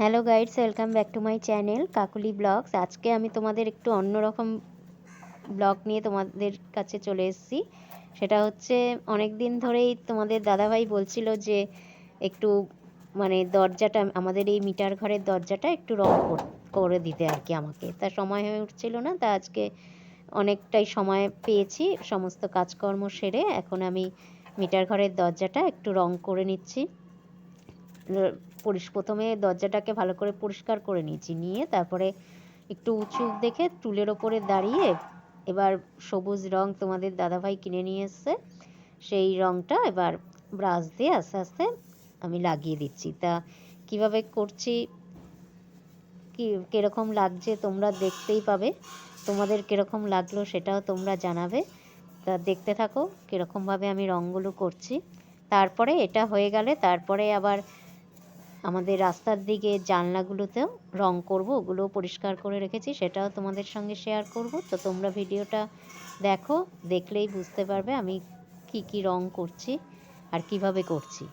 Hello guides welcome back to my channel Kakuli vlogs আজকে আমি তোমাদের একটু অন্যরকম ব্লগ নিয়ে তোমাদের কাছে চলে এসেছি। সেটা হচ্ছে অনেক দিন ধরেই তোমাদের দাদাভাই বলছিল যে, একটু মানে দরজাটা, আমাদের এই মিটার ঘরের দরজাটা একটু রং করে দিতে আর কি আমাকে। তা সময় হয়ে উঠছিল না, তা আজকে অনেকটাই সময় পেয়েছি, সমস্ত কাজকর্ম সেরে এখন আমি মিটার ঘরের দরজাটা একটু রং করে নিচ্ছি। প্রথমে দরজাটাকে ভালো করে পরিষ্কার করে নিয়েছি। নিয়ে তারপরে একটু উঁচু দেখে টুলের ওপরে দাঁড়িয়ে এবার সবুজ রং তোমাদের দাদাভাই কিনে নিয়ে এসছে। সেই রংটা এবার ব্রাশ দিয়ে আস্তে আস্তে আমি লাগিয়ে দিচ্ছি। তা কীভাবে করছি, কি, কীরকম লাগছে তোমরা দেখতেই পাবে। তোমাদের কীরকম লাগল সেটাও তোমরা জানাবে। তা দেখতে থাকো কীরকমভাবে আমি রঙগুলো করছি। তারপরে এটা হয়ে গেলে তারপরে আবার আমাদের রাস্তার দিকে জানলাগুলোতেও রং করব, ওগুলোও পরিষ্কার করে রেখেছি, সেটাও তোমাদের সঙ্গে শেয়ার করব। তো তোমরা ভিডিওটা দেখো, দেখলেই বুঝতে পারবে আমি কি কি রং করছি আর কীভাবে করছি।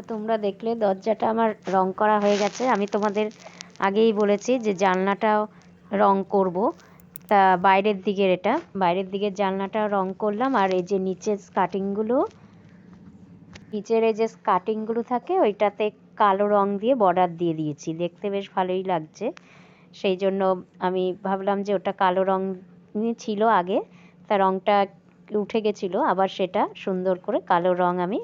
তো তোমরা দেখলে দরজাটা আমার রং করা হয়ে গেছে। আমি তোমাদের আগেই বলেছি যে জানলাটাও রং করব। তা বাইরের দিকের এটা। বাইরের দিকের জানলাটা রং করলাম। আর এই যে নিচের স্কার্টিংগুলো নিচের এই যে স্কার্টিংগুলো থাকে, ওইটাতে কালো রং দিয়ে বর্ডার দিয়ে দিয়েছি। দেখতে বেশ ভালোই লাগছে। সেই জন্য আমি ভাবলাম যে ওটা কালো রং ছিল আগে। তা রংটা উঠে গেছিল, আবার সেটা সুন্দর করে কালো রং আমি